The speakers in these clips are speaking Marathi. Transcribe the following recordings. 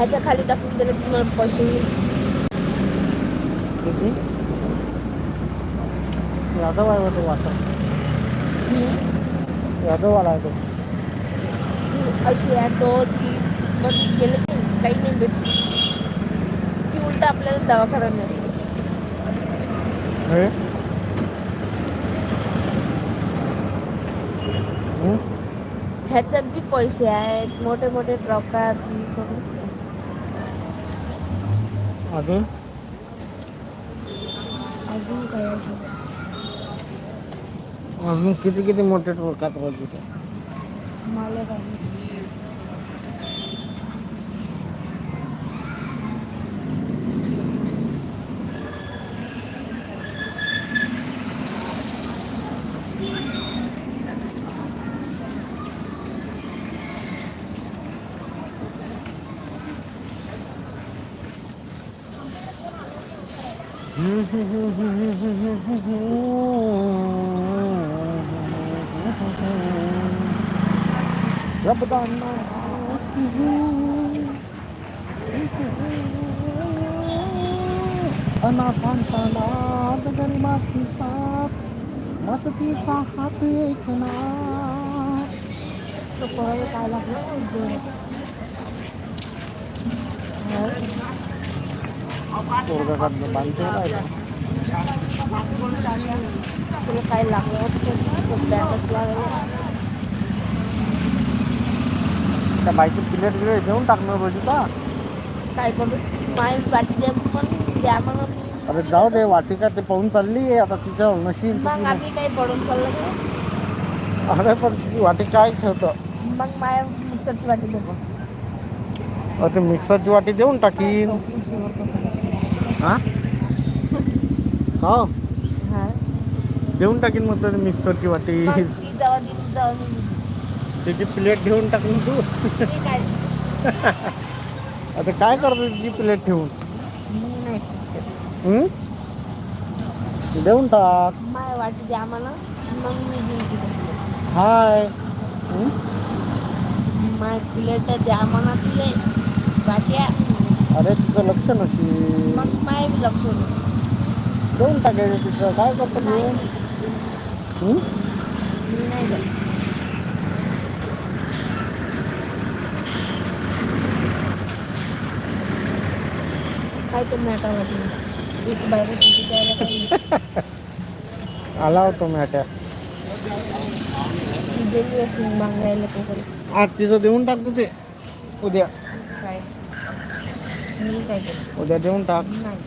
ह्याच्या खाली टाकून दिलं की मला पैसे किती? यादव आहे होतो वाटत. यादववाला आहे तो. अशी ऑटो ती मग गेलं काही नाही भेट ती उलट आपल्याला दवाखाना नसतं? ह्याच्यात बी पैसे आहेत मोठे मोठे ट्रक आहेत ती सोडून अजून? अजून काय अजून किती किती मोठे बघितले मला काय माहिती. रबदाना अनाथांताना गरिबाची साथ मदतीचा हात ऐकणार तो पोराला काय लागलं उद्योग. पोरगा बांधते काय तुला काय लागलं होतं त्या बाईची प्लेट गिलेट देऊन टाकणार रोजी का काय करू? माय वाटते पण द्या मग अरे जाऊ दे वाटिका ते पाहून चालली आहे. आता तिच्या मग आम्ही काही पडून चाललं? अरे पण तिची वाटी काय ठेवतं. मग माया मिक्सरची वाटी अरे ते मिक्सरची वाटी देऊन टाकीन. हा? हो हा. देऊन टाकीन म्हटलं ते मिक्सरची वाटी मग ती. जेव्हा दिली तेव्हा मी दिली. त्याची प्लेट ठेवून टाकून तू. मी काय? आता काय करतो तिची प्लेट ठेवून? मी नाही ठीक हं? देऊन टाक. माय वाटी द्या मला मग मी देईन तिला हाय. हं? माय प्लेट द्या तुले वाट्या अरे तुझं लक्ष नशी. मग बी लक्ष नाही. देऊन टाकायचं तिचं काय करतो तू? हं? मी नाही. काय ते मॅटा वाटली एक बाहेर किती द्यायला पाहिजे. आला होतो मॅट्या ती गेली असेल मागायला काहीतरी आज तिचं देऊन टाकतो ते. उद्या. काय मी काय केलं? उद्या देऊन टाक. नाही.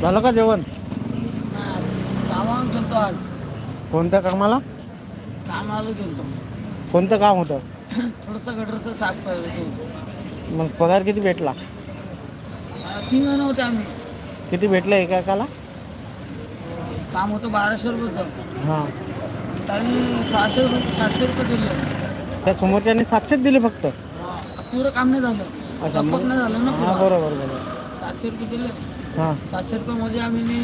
झालं का जेवण? कामाला गेलतो आज. कोणत्या कामाला? कामाला गेलतो. कोणतं काम होतं? थोडंसं गटरचं साफ करायचं होतं. मग पगार किती भेटला? आ, तीन जण होते आम्ही. किती भेटलं एका एकाला? काम होतं बाराशे रुपयाचं हां. सहाशे रुपये सातशे रुपये दिले. त्या समोरच्याने सातशेच दिले फक्त? पुरं काम नाही झालं. अच्छा, मग- लपक नाही झालं ना हां पुरं. बरोबर बरोबर. सातशे रुपये दिले. हां. सातशे रुपयामध्ये आम्ही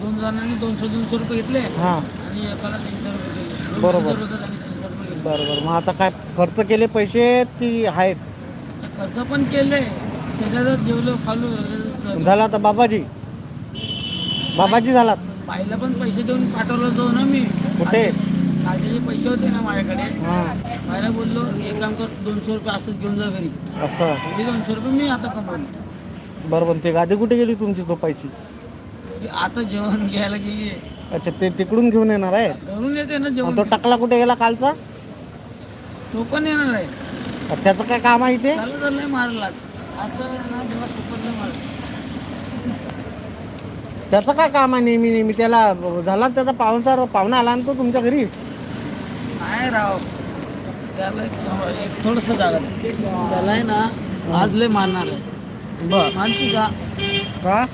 दोन जणांनी दोनशे दोनशे रुपये घेतले. हां. आणि एकाला तीनशे रुपये दिले. बरोबर. हजार होते त्यांनी तीनशे रुपये घेतले. बरोबर. मग आता काय खर्च केले पैसे ती आहेत? खर्च पण केले. त्याच्यातच जेवलो खाल्लो. झाला आता बाबाजी? बाबाजी झाला बाईला पण पैसे देऊन पाठवलं होतो ना मी. कुठे? कालचे जे पैसे होते ना माझ्याकडे. हां. बाईला बोललो एक काम कर दोनशे रुपये असंच घेऊन जा घरी. असं? दोनशे रुपये मी आता कमवले. बरोबर ते गादी कुठे गेली तुमची झोपायची? ही आता जेवण घ्यायला गेली अच्छा ते तिकडून घेऊन येणार आहे? घरून येते ना जेवण. तो टकला कुठे गेला कालचा? तो पण येणार आहे. त्याचं काय काम आहे ते मारला आज तर ना नाही मारला त्याचं काय काम आहे नेहमी नेहमी? त्याला झाला त्याचा पाहुणचार पाहुणा आला ना तो तुमच्या घरी? नाही राव. त्याला एक थोडस जागा दे. त्याला आहे ना आज लय मारणार आहे. बर. मानती का? का?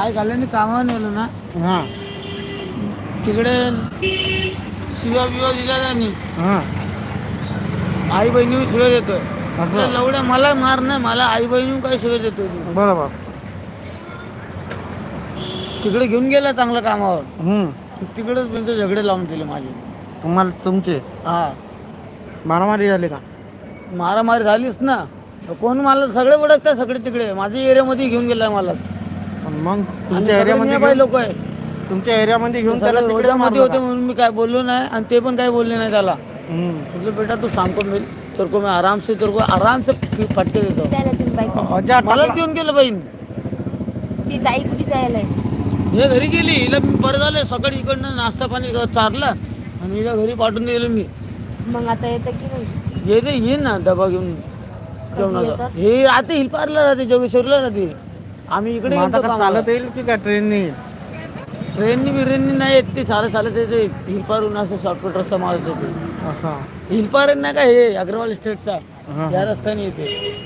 आई घाल्याने कामावर नेलं ना. हां. तिकडे शिवा बिवा दिला त्यांनी. हां. आई बहिणी शिव्या देतोय. असं. लवड्या मला मार नाही मला आई बहिणी काय शिव्या देतोय तू? बरोबर. तिकडे घेऊन गेला चांगल्या कामावर. हम्म. तिकडेच म्हणजे झगडे लावून दिले माझे. तुम्हाला तुमचे? हा. मारामारी झाली का? मारामारी झालीच ना. कोण मला सगळे ओळखतात सगळे तिकडे. माझ्या एरियामध्ये घेऊन गेलाय मलाच. पण मग तुमच्या एरियामध्ये लोक आहे. तुमच्या एरियामध्ये घेऊन त्याला तिकडे मारलं होते म्हणून मी काय बोललो नाही आणि ते पण काय बोलले नाही त्याला? हम्म. म्हटलं बेटा तू सांगतो मी तर को मी आराम से तर को आराम से फटके देतो. त्याला तुम्ही बाईक अजा मलाच घेऊन गेलं बहीण. ती ताई कुठे जायला आहे? हे घरी गेली हिला मी बरं झालं सकाळी इकडनं नाश्ता पाणी चारलं आणि हिला घरी पाठवून दिलं मी. मग आता येतं की नाही? येते येईन ना डबा घेऊन. जेवणाचा. येतात? हे आता हिलपारला राहते जोगेश्वरला राहते आम्ही इकडे मग आता का. चालत येईल की काय ट्रेनने? ट्रेननी बिरेननी नाही येत ते चालत चालत येते. हिलपारून असं शॉर्टकट रस्ता मारत येते. असा. हिलपार नाही का हे अग्रवाल स्टेटचा. या रस्त्याने येते.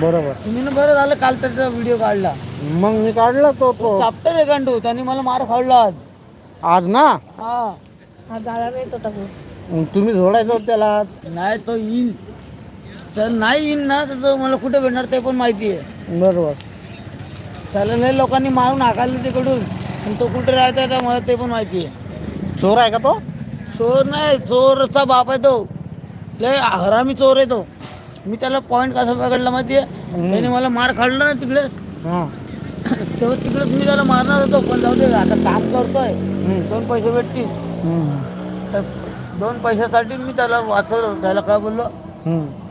बरोबर. तुम्ही ना बरं झालं काल त्याचा व्हिडिओ काढला. मग मी काढला तो तो. चाप्टर आहे गांडू त्याने मला मार खाल्ला. आज आज ना? हा. हा झाला नाही तो. टाकून मग तुम्ही झोडायचं होतं त्याला नाही तो येईल. तर नाही येईल ना तर तो मला कुठे भेटणार ते पण माहिती आहे. बरोबर. त्याला लय लोकांनी मारून हाकाललं तिकडून. पण तो कुठे राहतोय का मला ते पण माहिती आहे. चोर आहे का तो? चोर नाही चोरचा बाप आहे तो. लय हरामी चोर आहे तो. मी त्याला पॉईंट कसा पकडला माहिती आहे? त्याने मला मार खाल्ला ना तिकडे. हा. तेव्हा तिकडेच मी त्याला मारणार होतो पण जाऊ दे आता काम करतोय. दोन पैसे भेटतील. तर दोन पैशासाठी मी त्याला वाचवलं त्याला काय बोललो.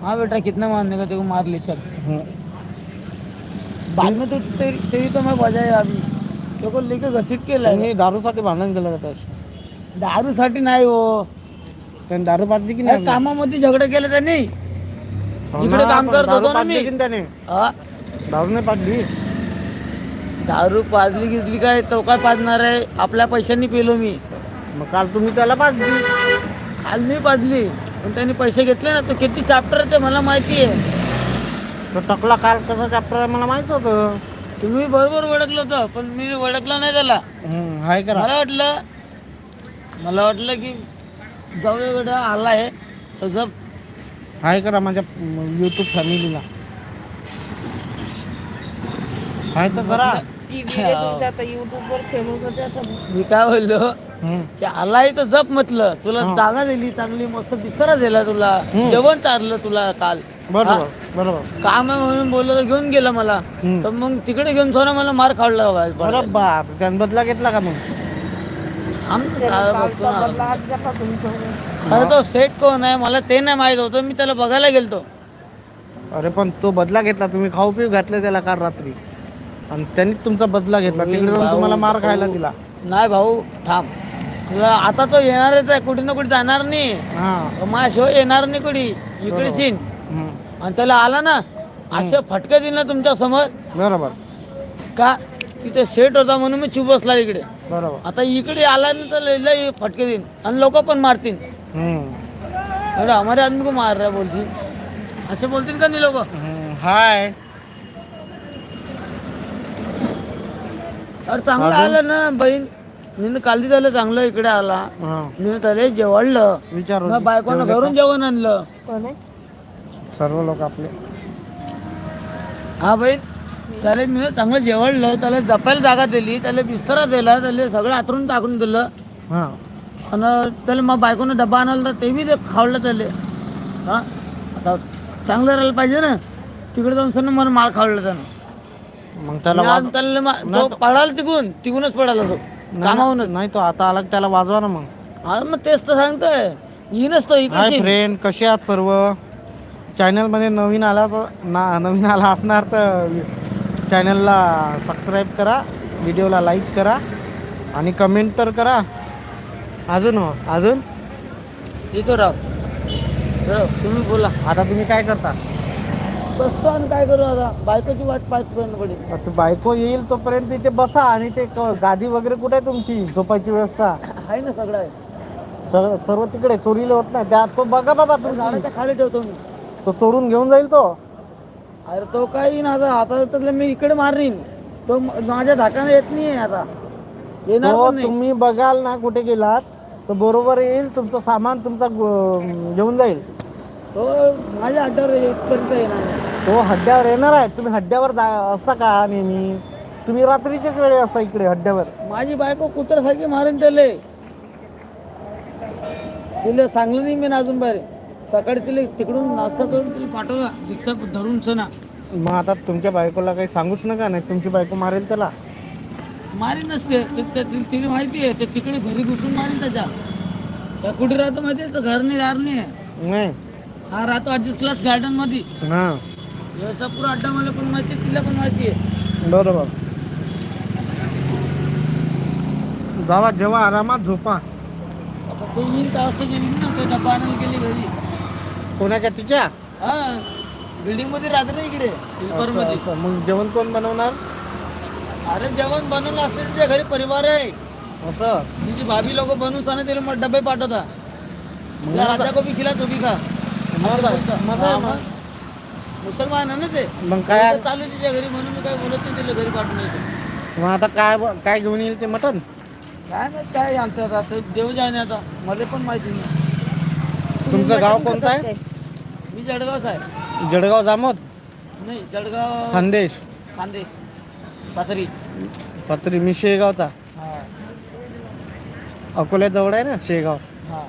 हाँ बेटा कितना मारने का तेरे को मार ले चल. हम्म. बाद में तो तेरी, तेरी तो मैं बजाय अभी. लेके घसीट के लाए तुम्ही दारूसाठी भांडण केलं का त्याशी दारूसाठी नाही हो. त्याने दारू पाजली की नाही कामामध्ये झगडा केला त्यांनी. हो जिकडे काम करत दारू होतो ना मी. त्याने? दारू नाही पाजली? दारू पाजली गिजली काय तो काय पाजणार आहे? आपल्या पैशांनी पेलो मी. मग काल तुम्ही त्याला पाजली. काल मी पाजली. पण त्यांनी पैसे घेतले ना तो किती चॅप्टर ते मला माहिती आहे. तो टकला काल कसा चॅप्टर मला माहीत होतं. तुम्ही बरोबर ओळखलं होतं पण मी ओळखलं नाही त्याला. हम्म, हाय करा. मला वाटलं मला वाटलं की जाऊया आला आहे. तर जर हाय करा माझ्या युट्यूब फॅमिलीला हाय तर करा. ती व्हिडिओ तुमच्या आता युट्यूब वर फेमस होते आता. मी काय बोललो? हम्म. की आलाय तर जप म्हटलं. तुला हा. जागा दिली चांगली मस्त बिस्तारा दिला तुला. हम्म. जेवण चारलं तुला काल. बरोबर बरोबर. काम आहे म्हणून बोललो तर घेऊन गेला मला. हम्म. तर मग तिकडे घेऊन सोना मला मार खाल्ला अरे बाप त्याने बदला घेतला का मग? काय कालचा. बदला अरे तो सेट कोण आहे? मला ते नाही माहीत होतं. मी त्याला बघायला गेलतो. अरे पण तो बदला घेतला. तुम्ही खाऊ पिऊ घातले त्याला काल रात्री. आणि त्यांनी तुमचा बदला घेतला. तिकडे जाऊन तुम्हाला मार खायला. दिला. नाही भाऊ थांब. तुला आता तो येणारच आहे. कुठे ना कुठे जाणार नाही. हा. माझ्या शो येणार नाही कुठे इकडे सीन हम्म. आणि त्याला आला ना असे फटके दिले ना तुमच्यासमोर. बरोबर. का? तिथे सेट होता म्हणून मी चुप बसला इकडे. बरोबर. आता इकडे आला ना तर लय- लय फटके देईन. आणि लोक पण मारतील. हम्म. एवढं हमारे आदमी को मार रहा है बोलतील असे बोलतील का नाही लोक? हम्म. हाय. अरे चांगलं आलं ना बहीण. मी काल झालं चांगलं इकडे आला. हा. मी त्याला जेवढलं. विचारू बायकोनं घरून जेवण आणलं. कोण आहे? सर्व लोक आपले. हा बहीण. त्याला मी चांगलं जेवढलं त्याला जपायला जागा दिली त्याला बिस्तरा दिला त्याला सगळं आतरून टाकून दिलं. हा. आणि त्याला मग बायकोनं डबा आणला ते बी ते खावलं त्याला. हा? आता चांगलं राहिलं पाहिजे ना. तिकडे जाऊन सर मला मार खावलं त्यानं. मग त्याला मी वाज- त्याला मा- तो पडाला तिकून तिकूनच पडाला तो. कामावूनच नाही तो आता आला की त्याला वाजवा ना मग. हा मग तेच तर सांगतोय. येईनच तो हाय इकडे फ्रेंड कसे आहात सर्व? चॅनलमध्ये नवीन आला तर ना नवीन आला असणार तर चॅनलला सबस्क्राईब करा व्हिडिओला लाईक करा आणि कमेंट तर करा. अजून हो अजून? येतो राव. राव, तुम्ही बोला. आता तुम्ही काय करता? बसतो आणि काय करू आता? बायकोची वाट पाहतो पडेल? आता बायको येईल तोपर्यंत इथे बसा आणि ते क- गादी वगैरे कुठे आहे तुमची? झोपायची व्यवस्था? आहे ना सगळं आहे. सर्व सर्व तिकडे चोरीला होत नाही. त्या तो बघा बाबा तुमची. झाडाच्या खाली ठेवतो मी. तो चोरून घेऊन जाईल तो? अरे तो काय येईन आता. आता मी इकडे मारीन तो म- माझ्या धाकाने येत नाही आता. येणार तो पण नाही. तुम्ही बघाल ना कुठे गेलात. तर बरोबर येईल. तुमचं सामान तुमचा गो- घेऊन जाईल. तो माझ्या अड्ड्यावर येतपर्यंत येणार नाही. तो हड्ड्यावर येणार आहे. तुम्ही हड्ड्यावर जा असता का नेहमी? तुम्ही रात्रीच्याच वेळे असता इकडे हड्ड्यावर. माझी बायको कुत्र्यासारखी मारेन त्याले. तिला सांगलं नाही मी ना अजून बाहेर. सकाळी तिला तिकडून नाश्ता करून तिला पाठवा रिक्षा धरून सना मग आता तुमच्या बायकोला काही सांगूच नका नाही तुमची बायको मारेल त्याला. मारी नसते. ते- ते- ते- तिला माहिती आहे. ते तिकडे घरी घुसून मारीन त्याच्या. त्या कुठे राहतो माहिती आहे? तर घर नाही दार नाही आहे. नाही. हा राहतो अजिस क्लास गार्डनमध्ये हां. याचा पुरा अड्डा मला पण माहिती आहे तिला पण माहिती आहे. बरोबर जावा जेव्हा आरामात झोपा. आता तो येईल त्या ना तो डब्बा गेली घरी. कोणाच्या तिच्या? हा बिल्डिंगमध्ये राहते ना इकडे मध्ये असं. मग जेवण कोण बनवणार? अरे जेवण बनवलं असते तिच्या घरी परिवार आहे. असं? तिची भाभी लोक बनवून सांगा तिला मग डबे पाठवता. मग या राजा को भी खिला तो भी खा. असं? बोलता. मग हा, मग? मग. मुसलमान आहे ना ते मग काय चालू आहे तिच्या घरी म्हणून मी काय बोलत नाही तिला घरी पाठवून येतो मग आता काय काय घेऊन येईल ते मटन काय माहीत काय आणतात आता. देव जाणे आता. मला पण माहिती नाही. तुमचं गाव कोणतं आहे? मी जळगावच आहे जळगाव जामोद? नाही जळगाव खानदेश. खानदेश. पाथरी. पत्री मी शेगावचा. हा. अकोल्याजवळ आहे ना शेगाव? हा.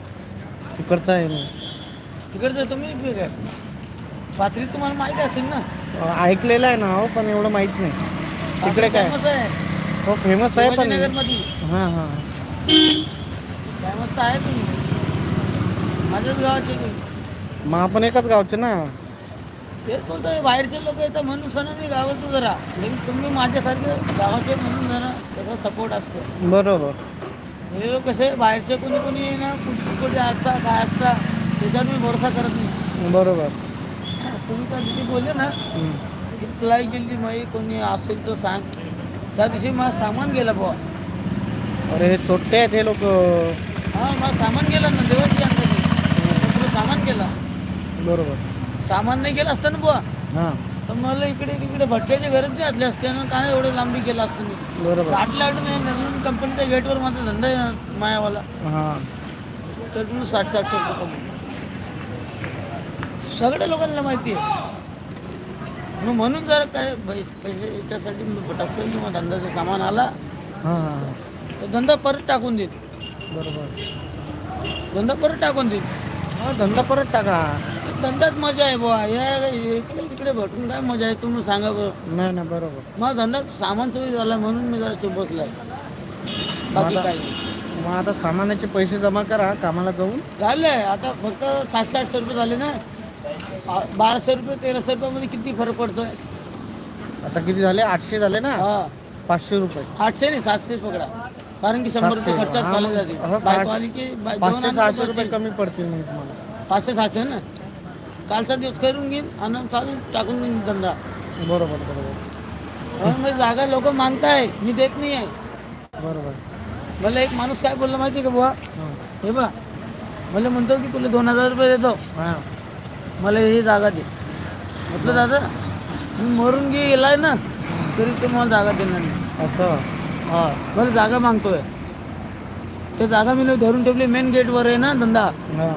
तिकडचा आहे मी. तिकडचं तुम्ही बी काय? पाथरी तुम्हाला माहिती असेल ना? ऐकलेलं आहे ना हो पण एवढं माहीत नाही. तिकडे काय? फेमस आहे. हो फेमस आहे पण नगरमध्ये हां हां. फेमस तर आहे तुम्ही. माझ्याच गावाचे तुम्ही. मग आपण एकाच गावचे ना? तेच बोलतोय बाहेरचे लोक येतात म्हणून सण मी गावात जरा. लेकिन तुम्ही माझ्यासारखे गावाचे म्हणून जरा त्याचा सपोर्ट असतो. बरोबर. हे लोक कसे बाहेरचे कोणी कोणी ना कुठे कुठे असता काय असता त्याच्यावर मी भरोसा करत नाही. बरोबर. तुम्ही त्या दिवशी बोलले ना. की गेली माई कोणी असेल तर सांग. त्या दिवशी मला सामान गेलं बुवा. अरे हे चोट्टे आहेत हे लोक. हा मला सामान गेलं ना देवाची अंदाजी तुला सामान गेला. बरोबर. सामान नाही गेलं असतं ना बुवा. हां. तर मला इकडे तिकडे भटक्याची गरज नाही असली असते ना काय एवढं लांबी केलं असतं मी. बरोबर. आटल्या नवीन कंपनीच्या गेटवर माझा धंदा आहे मायावाला. हां. तर तुम्ही साठ साठ रुपये कमवतो सगळ्या लोकांना माहिती आहे. मग म्हणून जर काय पैसे याच्यासाठी मी भटकतो किंवा धंद्याचं सामान आला हां. तर धंदा परत टाकून देईल. बरोबर. धंदा परत टाकून देईल. हा धंदा परत टाका. धंद्यात मजा आहे बुवा. या इकडे तिकडे भटून काय मजा आहे तुम्ही सांगा बरं. नाही नाही बरोबर. मला धंदा सामान सोयी झाला म्हणून मी जरा बसलाय बाकी काही नाही. मग आता सामानाचे पैसे जमा करा कामाला जाऊन. झालंय आता फक्त सातशे आठशे रुपये झाले ना. बाराशे रुपये तेराशे रुपयामध्ये किती फरक पडतोय? आता किती झाले? आठशे झाले ना? हा. पाचशे रुपये. आठशे नाही सातशे पकडा. कारण की शंभर रुपये सातशे. खर्चात हा, चालले मग- जाते. हा, बायको सहाशे- आली की बाय- पाचशे सहाशे रुपये बसेल. कमी पडतील मग तुम्हाला. पाचशे सहाशे ना? कालचा दिवस करून घेईन आणि चालून टाकून घेईन धंदा. बरोबर बरोबर. म्हणून जागा लोक मागताय. मी देत नाही आहे बरोबर. मला एक माणूस काय बोलला माहिती आहे का बुवा? हां. हे बा मला म्हणतो की तुला दोन हजार रुपये देतो. हां. मला ही जागा दे. म्हटलं दादा मी मरून गेलाय ना तरी तो मला जागा देणार नाही. असं? हा. मला जागा मागतोय. ते जागा मी धरून ठेवली मेन गेटवर आहे ना धंदा. हां.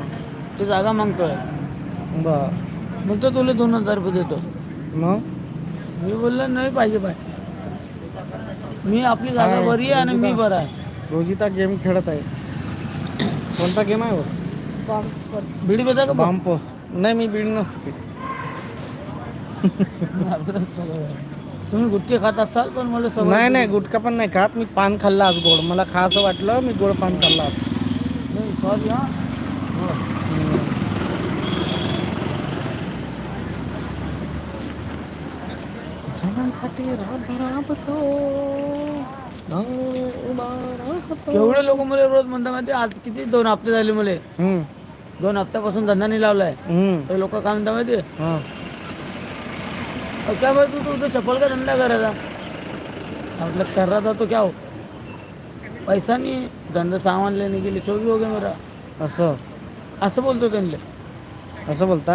ते जागा मागतोय. मग तो तुला दोन हजार रुपये देतो. मग? मी बोललो नाही पाहिजे बाय मी आपली जागा? बरी आहे आणि मी बरा आहे. रोजिता गेम खेळत आहे. कोणता गेम आहे हो बिडी बेदा का बा? नाही मी बीड नसते तुम्ही गुटखे खात असाल पण मला सवय नाही नाही. गुटखा पण नाही खात. मी पान खाल्लं आज गोड. मला खासं वाटलं मी गोड पान खाल्लं आज. नाही सॉरी हा. केवढे लोक मला रोज म्हणतात माहिती आज किती दोन हप्ते झाले मला. दोन हप्त्यापासून धंदा नाही लावलाय. हम्म, लोक काय म्हणतात माहिती हां. क्या भाई तू तो उधर चप्पल का धंधा कर रहा था मतलब कर रहा था तो क्या हो? पैसा नहीं धंधा सामान लेने के लिए चोरी हो गया मेरा. असं. असं बोलतो त्यांना असं बोलता?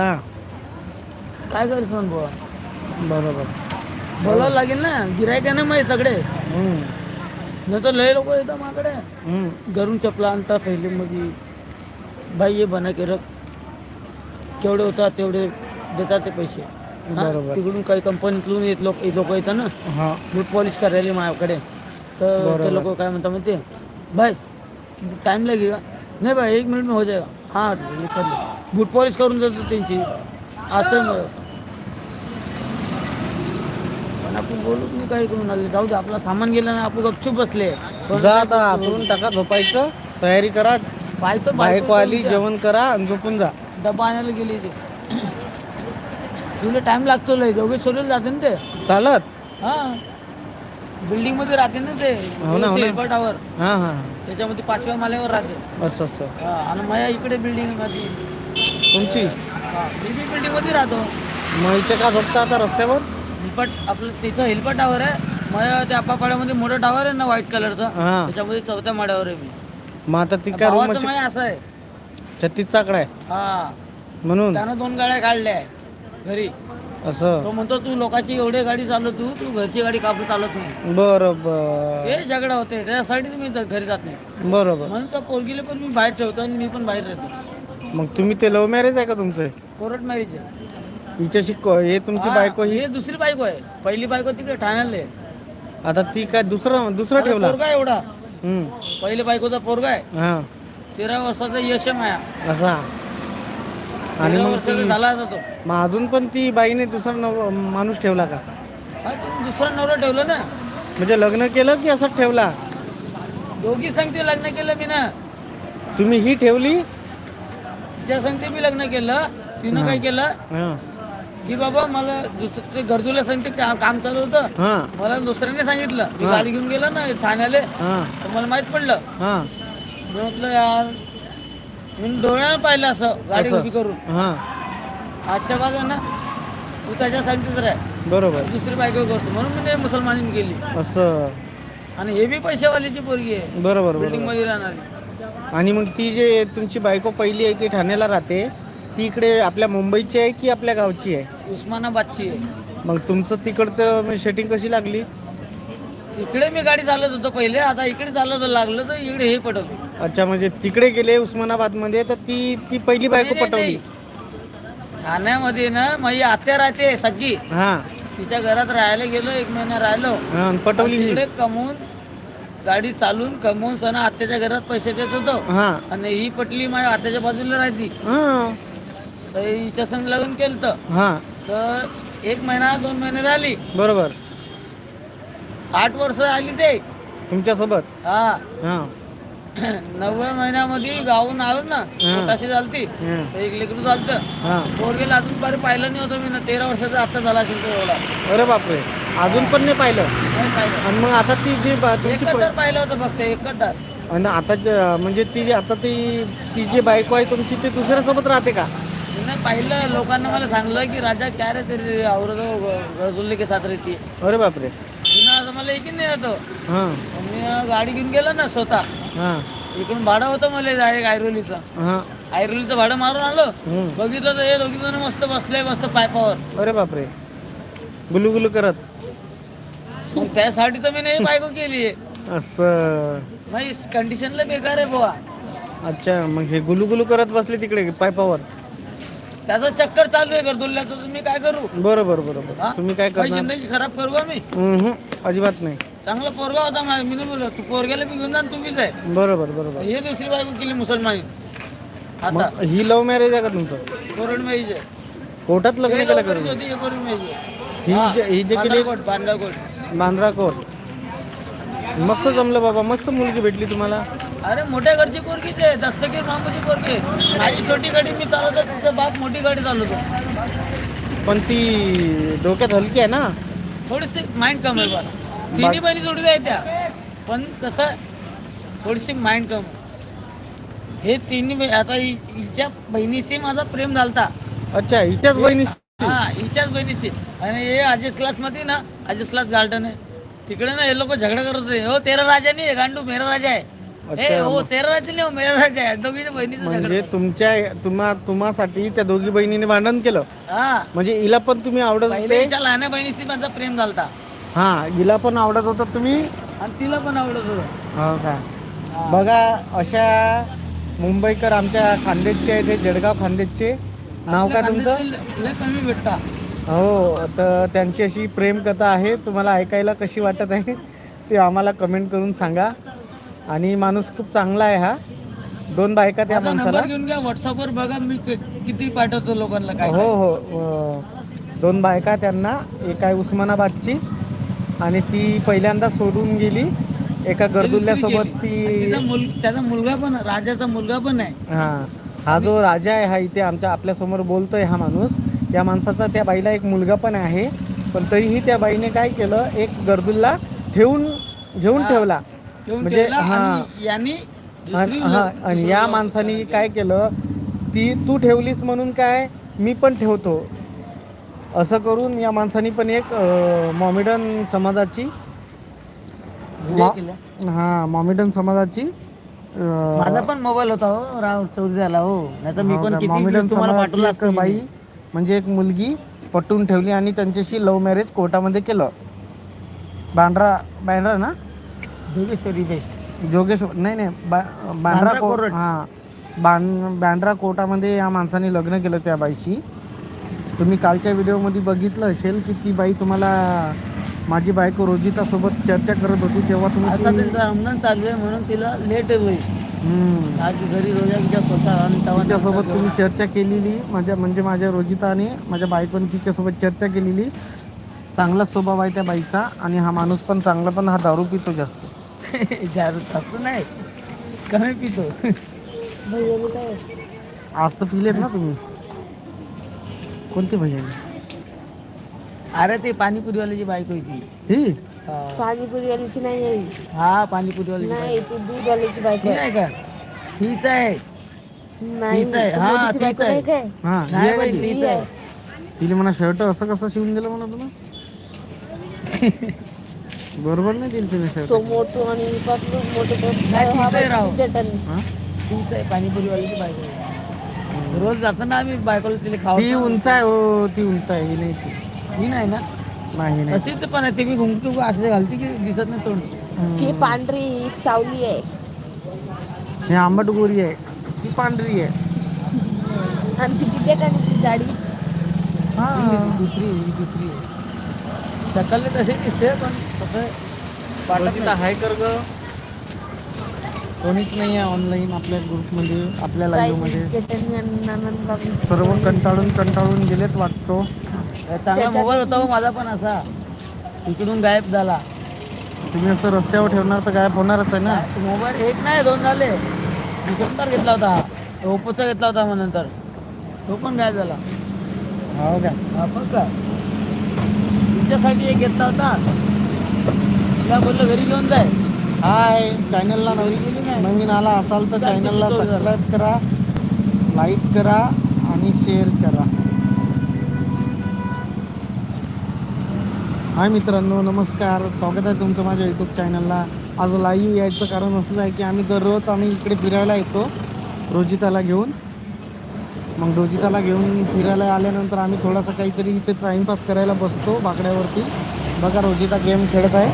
काय करायचं बुवा? बरोबर. बोलावं लागेल ना गिरायक आहे ना मग सगळे. हम्म, नाही तर लय लोक येतात माझ्याकडे हम्म, घरून चपला आणतात थैलीमध्ये बाई ये बना के रख। केवढे होतात तेवढे देतात ते पैसे. हा? बरोबर. तिकडून काही कंपनीतून येत लोक लोक येतात ना? हां. बूट पॉलिश करायला माझ्याकडे. तर बरोबर. ते लोक काय म्हणतात माहिती भाई टाइम लगेगा नहीं भाई एक मिनट में हो जाएगा. हा बूट पॉलिश करून देतो त्यांची. असं मग. पण आपण बोलू मी काही करून आले. जाऊ दे आपलं सामान गेलं ना आपण गपचूप बसले. जा आता टाका झोपायचं. तयारी करा. बायको आली जेवण करा आणि झोपून जा. डबा आणायला गेली ते. तुला टाइम लागतो लय. दोघे सोडून जाते ना ते. चालत? हा. बिल्डिंगमध्ये राहते ना ते. हो ना, हो ना. हां हां. त्याच्यामध्ये पाचव्या माल्यावर राहते असं असं हा, आणि माझ्या इकडे बिल्डिंगमध्ये. तुमची? हा, मी बी बिल्डिंगमध्ये राहतो. मग इथे का झोपता आता रस्त्यावर? हेल्पट आपलं तिचं हेल्पट टावर आहे. माझ्या त्या आपापाड्यामध्ये मोठं टावर आहे ना व्हाईट कलरचं हां. त्याच्यामध्ये चौथ्या माड्यावर आहे मी. मग आता ती काय रूम भावाचं असं आहे. छत्तीस चाकडा आहे. हा. म्हणून? त्यानं दोन गाड्या काढल्या आहे घरी. असं? तो म्हणतो तू लोकांची एवढी गाडी चालवतो तू तू घरची गाडी कापू चालत नाही. बरोबर. ते झगडा होते त्याच्यासाठीच मी ज- घरी जात नाही. बरोबर. म्हणून त्या पोरगीला पण मी बाहेर ठेवतो आणि मी पण बाहेर राहतो. मग तुम्ही ते लव्ह मॅरेज आहे का तुमचं? कोर्ट मॅरेज आहे. हिच्याशी को- हे तुमची हा, बायको ही हे दुसरी बायको आहे. पहिली बायको तिकडे ठाण्याला आहे. आता ती काय दुसरं दुसरं ठेवला? पोरगा एवढा. पहिले बायकोचा पोरगा आहे. हां. तेरा वर्षाचा यश आहे माया. असा. आणि तेरा मग वर्षाचा ती झाला आता तो. मग अजून पण ती बाईने दुसरा नव माणूस ठेवला का? हा, तिने दुसरा नवरा ठेवलं ना. म्हणजे लग्न केलं की असंच ठेवला? दोघी सांगते लग्न केलं मी ना. तुम्ही ही ठेवली? तिच्या सांगते मी लग्न केलं तिनं काय केलं? हां. की बाबा मला दुसरं ते घरदुला सांगते का- काम चालू होतं. हां. मला दुसऱ्याने सांगितलं. मी. गाडी घेऊन गेलो ना ठाण्याले. हां. तर मला माहीत पडलं. हां. मी म्हटलं यार मी डोळ्यानं पाहिलं असं गाडी? उभी करून. हां. आजच्या बाजूला ना तू त्याच्या सांगतेच राह. बरोबर. दुसरी बायको करतो म्हणून मी ते मुसलमानीने गेली असं. आणि हे बी पैशावाल्याची पोरगी आहे. बरोबर बिल्डिंग बरोबर मध्ये राहणारी. आणि मग ती जे तुमची बायको पहिली आहे ती ठाण्याला राहते. ती इकडे आपल्या मुंबईची आहे की आपल्या गावची आहे? उस्मानाबादची आहे. मग तुमचं तिकडचं सेटिंग कशी लागली? तिकडे मी गाडी चालवत होतो पहिले आता इकडे चालवत लागलं तर इकडे हे पटवलं. अच्छा म्हणजे तिकडे गेले उस्मानाबादमध्ये तर ती ती पहिली बायको नाही, पटवली. नाही. ठाण्यामध्ये ना माझी आत्या राहते सगळी हां. तिच्या घरात राहायला गेलो एक महिना राहिलो. हां पटवली ही. तिकडे कमवून गाडी चालून कमवून सणा आत्याच्या घरात पैसे देत होतो. हां. आणि ही पटली माझ्या आत्याच्या बाजूला राहती. हां. तर हिच्या संग लग्न केलं तर हां. तर एक महिना दोन महिने राहिली बरोबर. आठ वर्ष आली ते. तुमच्यासोबत? हा. हां. नवव्या महिन्यामध्ये गावून आलो ना पोटाशी झालती. तर एक लेकरू चालतं हां. पोरगेला अजून पारी पाहिलं नाही होतं मी ना तेरा वर्षाचा आता झाला असेल तो एवढा. अरे बापरे. अजून पण नाही पाहिलं. नाही पाहिलं. आणि मग आता ती जी बा- तुमची एकच प- दार पाहिलं होतं फक्त एकच आणि आता ज- म्हणजे ती जी- आता ती ती जी बायको आहे तुमची ती दुसऱ्यासोबत राहते का? नाही पाहिलं लोकांना मला सांगलं की राजा क्या रे तेरी औरत गजुल्ले के साथ रहती है? अरे बापरे. तिनं असं मला यकीन नाही हां. मग मी गाडी घेऊन गेलो ना स्वतः. हां. इकडून भाडं होतं मला डायरेक्ट आयरोलीचं हां. आयरोलीचं भाडं मारून आलो. हम्म. बघितलं तर हे दोघी जण मस्त बसले मस्त पायपावर. अरे बापरे. गुलू गुलू करत. मग त्यासाठी तर मी नाही बायको केली असं. माझी कंडिशनला बेकार आहे बुवा. अच्छा मग हे गुलू गुलू करत बसले तिकडे पायपावर. त्याचं चक्कर चालू आहे गर्दुल्ल्याचं मी काय करू? बरोबर बरोबर. हा? तुम्ही काय माझी करणार? जिंदगी खराब करू मी हम्म, अजिबात नाही. चांगला पोरगा होता माझ्या मी नाही बोललो. तू पोरग्याला बी घेऊन जा आणि तुम्हीच आहे. बरोबर बरोबर. हे दुसरी बायको केली मुसलमानी. आता. मग ही लव्ह मॅरेज आहे का तुमचं? कोरड मेज आहे कोर्टात लग्न केलं करून? होती, हे कोरड. ही जे- ही जे केली बांद्राकोट, बांद्राकोट. बांद्रा कोर्ट. मस्त जमलं बाबा मस्त मुलगी भेटली तुम्हाला. अरे मोठ्या घरची पोरगीच आहे दस्तगीर मामूची पोरगी आहे. माझी छोटी गाडी मी चालवतो तिचा बाप मोठी गाडी चालवतो. पण ती डोक्यात हलकी आहे ना? थोडीशी माइंड कम आहे बस तिन्ही बहिणी जोडवी आहेत त्या. पण कसं थोडीशी माइंड कम हे तिन्ही बहि- आता हि- हिच्या बहिणीशी माझा प्रेम झालता. अच्छा हिच्याच बहिणी हा हिच्याच बहिणीशी. आणि हे अजिस क्लासमध्ये ना अजिस क्लास गार्डन आहे. तिकडे ना हे लोक झगडा करत होते. हो तेरा राजा नाही गांडू मेरा राजा आहे. हे हो मग- तेरा राजा नाही हो मेरा राजा आहे. दोघीच्या बहिणीचं झगडा म्हणजे तुमच्या तुम्हा तुम्हासाठी त्या दोघी बहिणीने भांडण केलं. हा. म्हणजे हिला पण तुम्ही आवडत होते? लहान्या बहिणीशी माझा प्रेम झालता. हा हिला पण आवडत होता तुम्ही? आणि तिला पण आवडत होतं. हो का? बघा अशा मुंबईकर आमच्या खानदेशचे आहेत हे जळगाव खानदेशचे. नाव का तुमचं? लय कमी भेटता. हो तर त्यांची अशी प्रेमकथा आहे. तुम्हाला ऐकायला कशी वाटत आहे ते आम्हाला कमेंट करून सांगा. आणि माणूस खूप चांगला आहे हा. दोन बायका त्या माझा माणसाला. नंबर घेऊन घ्या व्हॉट्सअपवर बघा मी कि- किती पाठवतो लोकांना काय हो हो. अं, दोन बायका त्यांना एक आहे उस्मानाबादची आणि ती पहिल्यांदा सोडून गेली. एका गरदुल्ल्यासोबत ती तिचा मुल त्याचा मुलगा पण राजाचा मुलगा पण आहे. हा. हा जो राजा आहे हा इथे आमच्या आपल्यासमोर बोलतोय हा माणूस. या माणसाचा त्या बाईला एक मुलगा पण आहे. पण तरीही त्या बाईने काय केलं एक गरदुल्ला ठेवून घेऊन हा. ठेवला. म्हणजे हा. आणि यांनी हा या माणसाने काय केलं? ती तू ठेवलीस म्हणून काय? मी पण ठेवतो. असं करून या माणसाने पण एक मॉमेडन समाजाची. हा मॉमेडन समाजाची माझा पण मोबाईल होता हो राव चौधरी झाला हो. नाही तर मी पण मॉमेडन तुम्हाला समाजाची बाई म्हणजे एक मुलगी पटवून ठेवली आणि त्यांच्याशी लव्ह मॅरेज कोर्टामध्ये केलं. बांद्रा बांद्रा ना? जोगेश्वरी बेस्ट जोगेश नाही नाही बा- कोर्ट. हां. बां बांद्रा कोर्टामध्ये या माणसाने लग्न केलं त्या बाईशी. तुम्ही कालच्या व्हिडिओमध्ये बघितलं असेल की ती बाई तुम्हाला माझी बायको रोजिता सोबत चर्चा करत होती तेव्हा तुम्ही आता ती- त्यांचा रमजान चालू आहे म्हणून तिला लेट होईल. आज घरी रोजा आणि तिच्यासोबत तुम्ही चर्चा केलेली माझ्या म्हणजे माझ्या रोजिताने माझ्या बायकोने तिच्यासोबत चर्चा केलेली. चांगलाच स्वभाव आहे त्या बाईचा आणि हा माणूस पण चांगला पण हा दारू पितो जास्त. जास्त नाही कमी पितो. भैयाने काय आज तर पिलेत ना तुम्ही. कोणते भैया अरे ते पाणीपुरीवाल्याची बायको होती ही? हा. पाणीपुरीवालीची नाही आहे. हा पाणीपुरीवाल्याची नाही ती दूधवालीची बायको आहे. का? ठीक आहे. नाही. ती हा, तीच आहे. नाही हा ही नाही? तीच ही आहे. तिने म्हणा शर्ट असं कसं शिवून दिलं म्हणा तुला बरोबर नाही दिली तिने शर्ट तो मोठो आणि पातळू मोठो तो नाही, आहे राव. हा? पाणीपुरीवाल्याची बायको. रोज जातो ना आम्ही बायकोला तिला ती खाऊ उंच आहे हो ती उंच आहे ही नाही ती. ही नाही ना? नाही नाही. अशीच पण आहे ते मी घुंगटू असे घालते की दिसत नाही तोंड. ही पांढरी ही सावली आहे. हे आंबट गोरी आहे ती पांढरी आहे. आणि तिची चटणी ती जाडी. हा. ही दुसरी ही दुसरी आहे. सकाळी तसे दिसते पण कसं वाटत नाही. हाय कर ग कोणीच नाही आहे ऑनलाईन आपल्या ग्रुपमध्ये आपल्या लाईव्हमध्ये सर्व कंटाळून कंटाळून गेलेत वाटतो. चांगला त्याच्यात- मोबाईल होता हो माझा पण असा. इकडून गायब झाला. तुम्ही असं रस्त्यावर ठेवणार तर गायब होणारच आहे ना? मोबाईल एक नाही दोन झाले. दुसरा घेतला होता. ओप्पोचा घेतला होता मग नंतर. तो पण गायब झाला. हो का? हा बघ का. तुमच्यासाठी एक घेतला होता. तिला बोललं घरी घेऊन जाय. हाय चॅनलला नवीन नवीन आला असाल तर चॅनलला सबस्क्राईब करा लाईक करा आणि शेअर करा. हाय मित्रांनो नमस्कार. स्वागत आहे तुमचं माझ्या यूट्यूब चॅनलला आज लाईव्ह यायचं कारण असंच आहे की आम्ही दररोज आम्ही इकडे फिरायला येतो रोजिताला घेऊन. मग रोजिताला घेऊन फिरायला आल्यानंतर आम्ही थोडासा काहीतरी इथे टाईमपास करायला बसतो बाकड्यावरती. बघा रोजिता गेम खेळत आहे.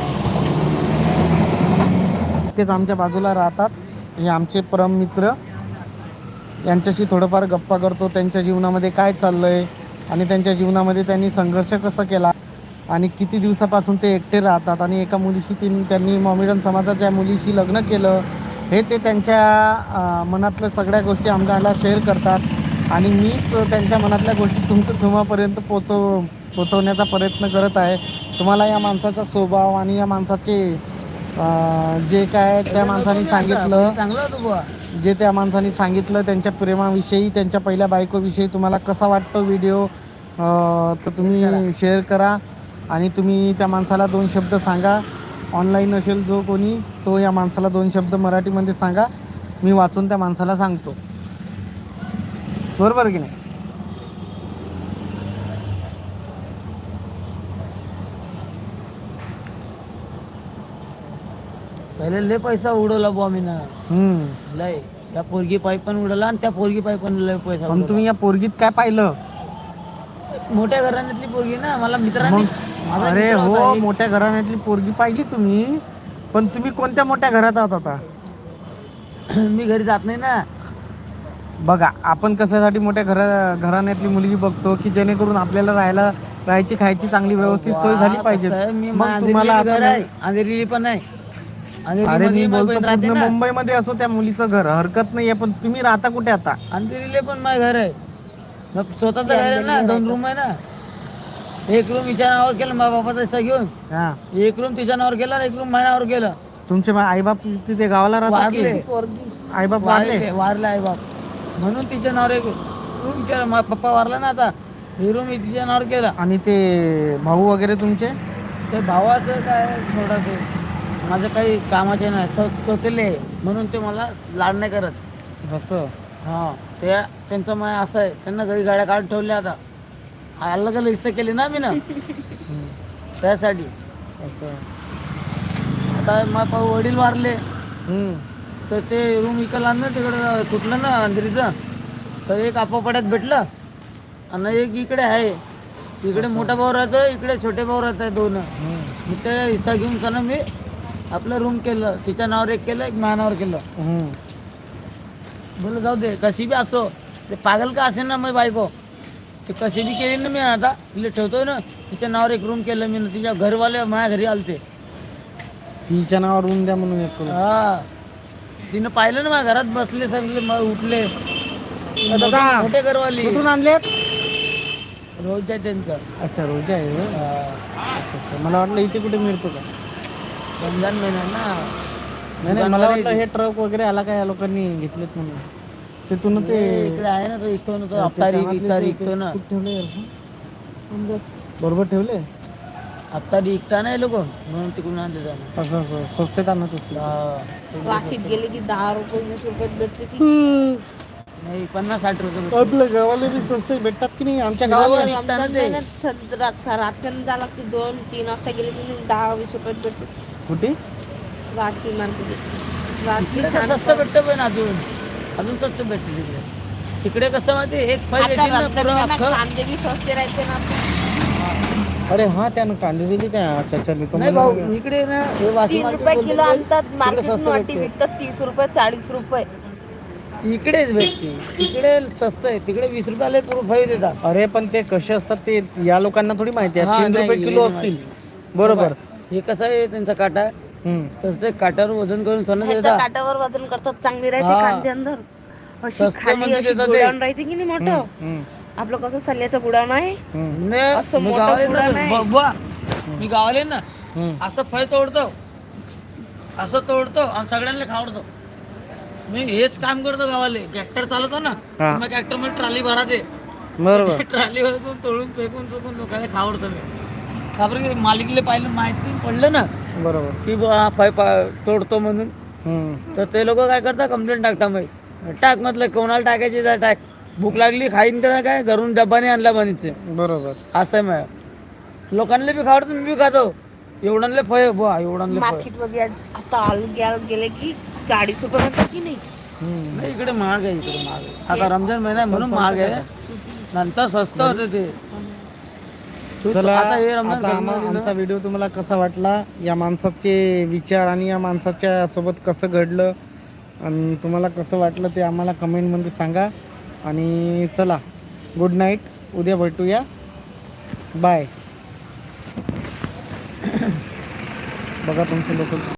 तेच आमच्या बाजूला राहतात. हे आमचे परम मित्र. यांच्याशी थोडंफार गप्पा करतो. त्यांच्या जीवनामध्ये काय चाललं आहे आणि त्यांच्या जीवनामध्ये त्यांनी संघर्ष कसा केला आणि किती दिवसापासून ते एकटे राहतात आणि एका मुलीशी तीन त्यांनी मॉमिडन समाजाच्या मुलीशी लग्न केलं. हे ते त्यांच्या मनातल्या सगळ्या गोष्टी आम्हाला शेअर करतात. आणि मीच त्यांच्या मनातल्या गोष्टी तुमचं तुम्हापर्यंत पोचव पोचवण्याचा प्रयत्न करत आहे. तुम्हाला या माणसाचा स्वभाव आणि या माणसाचे जे काय त्या माणसाने सांगितलं चांगलं जे त्या माणसाने सांगितलं त्यांच्या प्रेमाविषयी त्यांच्या पहिल्या बायकोविषयी तुम्हाला कसा वाटतो व्हिडिओ तर तुम्ही शेअर करा आणि तुम्ही त्या माणसाला दोन शब्द सांगा. ऑनलाईन असेल जो कोणी तो या माणसाला दोन शब्द मराठीमध्ये सांगा. मी वाचून त्या माणसाला सांगतो. बरोबर की नाही पहिले लय पैसा उडवला बुवा मी ना हम्म. लय त्या पोरगी पाईप पण उडवला आणि त्या पोरगी पाईप पण लय पैसा पण उडवला. तुम्ही या पोरगीत काय पाहिलं मोठ्या घराण्यातली पोरगी ना मला मित्रांनी मग माझा अरे मित्र होता हो एक. मोठ्या घराण्यातली पोरगी पाहिली तुम्ही पण तुम्ही कोणत्या मोठ्या घरात आहात आता मी घरी जात नाही ना बघा आपण कशासाठी मोठ्या घरा घराण्यातली मुलगी बघतो की जेणेकरून आपल्याला राहायला राहायची खायची चांगली व्यवस्थित सोय झाली पाहिजे. मी मग तुम्हाला आता अंधेरी पण आहे. आणि अरे मी बोलतो पूर्ण. मुंबईमध्ये असो त्या मुलीचं घर. हरकत नाहीये पण तुम्ही राहता कुठे आता? अंधेरीले पण माझं घर आहे. मग स्वतःचं घर आहे ना दोन रूम आहे ना. एक रूम हिच्या नावावर केलं माझ्या बापाचा हिस्सा घेऊन. हा. एक रूम तिच्या नावावर केला एक रूम माझ्या नावावर केलं. तुमचे आई बाप तिथे गावाला राहतात की? वारले. पोरगी. आई बाप वारले? वारले वारले आहे बाप म्हणून तिच्या नावावर एक रूम केला. माझा पप्पा वारला ना आता. हे रूम मी तिच्या नावावर केला. आणि ते भाऊ वगैरे तुमचे? ते भावाचं काय थोडं ते माझं काही कामाचे नाही. स्वतःले आहे. म्हणून ते मला लाड नाही करत. असं? हा. ते त्यांचं माय असं आहे. त्यांना घरी गाड्या काढून ठेवल्या आता. अलग अलग हिस्से केले ना मी ना? हम्म. त्यासाठी. असं. आता माझे वडील वारले. हम्म. तर ते रूम इकडला ना तिकडं तुटलं ना अंधेरीचं. तर एक आपोपड्यात भेटलं. आणि एक इकडे आहे. इकडे मोठा भाऊ राहतो इकडे छोटे भाऊ राहत आहे दोन. मी ते हिस्सा घेऊन सण मी आपलं रूम केलं. तिच्या नावावर एक केलं एक माझ्या नावावर केलं. बोल जाऊ दे कशी बी असो. ते पागल का असेल ना मी बायको? ते कशी बी केली ना मी आता. तिला ठेवतोय ना तिच्या नावावर एक रूम केलं मी. तिच्या घरवाले माझ्या घरी आलते. तिच्या नावावर रूम द्या म्हणून हा. तिनं पाहिलं ना घरात बसले सगळे मग उठले. दादा मोठे घरवाली. कुठून आणलेत? रोज आहे त्यांचं. अच्छा रोजा आहे. मला वाटलं इथे कुठे मिळतो का? रमजान महिना ना. नाही नाही मला वाटलं हे ट्रक वगैरे आला का या लोकांनी घेतलेत म्हणून? तिथून ते ते इकडे आहे ना तो इकतो ना तो. अफ्तारी इफ्तारी इकतो ना. ठेवले? बरोबर. ठेवले अफ्तारी इकता ना हे लोक म्हणून तिकडून आणले जाणं. असं असं स्वस्तात आणत असतील. वाशीत गेले की दहा रुपये वीस रुपयात भेटते ती. नाही पन्नास साठ रुपये भेटतात. आपल्या गावाला बी स्वस्त भेटतात की नाही? आमच्या गावाला गावाला. विकता ना रमजान ते. महिन्यात सद- रा- स- रातच्यानं जावं लागते दोन तीन वाजता गेले की दहा वीस रुपयात भेटते. कुठे? वाशी मार्केट वाशी तिकडे तर स्वस्त भेटतं पण अजून. अजून स्वस्त भेटतं तिकडे. तिकडे कसं माहिती एक फळ आता ना पुरं अख्खं. कांदे बी स्वस्ते राहते ना. आपले. अरे हा त्यानं कांदे दिली त्या नाही भाऊ इकडे ना हे वाशी तीन market रुपये किलो आणतात तिकडे मार्केट स्वस्त वाटी भेटते. विकतात तीस रुपये चाळीस रुपये इकडेच भेटते तिकडे स्वस्त आहे तिकडे वीस रुपयाला पुरं फळ देतात अरे पण ते कसे असतात ते या लोकांना थोडी माहिती हा, आहे तीन नाही, रुपये किलो हे असतील. बरोबर हे कसं आहे त्यांचा काटा हम्म. तर ते काट्यावर वजन करून सण ह्याच्या देतात काट्यावर वजन करतात चांगली राहते हा. कांदे अंदर अशी स्वस्त खाली मध्ये अशी देतात ते. गुडाऊन राहते की नाही मोठं हम्म. आपलं कसं सल्ल्याचं गुडाऊन आहे असं मी मोठं गावाला पुढं ना, नाही. ब- बुवा, मी गावाला ना. असं फळ तोडतो असं तोडतो आणि सगळ्यांना खावडतो. मी हेच काम करतो गावाले. ट्रॅक्टर चालवतो ना. मग ट्रॅक्टरमध्ये ट्रॉली भरा दे बरोबर ट्रॉलीवर तोडून फेकून फेकून लोकांना खावडतो मी. तापरे मालिकले पाहिलं माहिती पडलं ना बरोबर. की बुवा हा फळ पा- तोडतो म्हणून. हम्म. तर ते लोक काय करतात कंप्लेंट टाकता मग. टाक म्हटलं कोणाला टाकायची जा टाक. भूक लागली खाईन का काय? घरून डब्बाने आणला बनीचे बरोबर. असं आहे मग लोकांना बी खावडतो मी बी खातो. एवढांले फळ बुवा एवढांले फळ. मार्केट वगैरे आता आलू घ्यायला गेले की चाळीस रुपये म्हणतात की नाही? हम्म. नाही इकडे महाग आहे इकडे महाग आहे. आता रमजान महिना आहे म्हणून महाग आहे. नंतर स्वस्त होते ते. तू- चला आता हे रमजान आता आम्हा- खतम झालं आमचा व्हिडिओ तुम्हाला कसा वाटला? या माणसाचे विचार आणि या माणसाच्या सोबत कसं घडलं? आणि तुम्हाला कसं वाटलं ते आम्हाला कमेंटमध्ये सांगा. आणि चला गुड नाईट उद्या भेटूया. बाय बघा तुमचे लोक.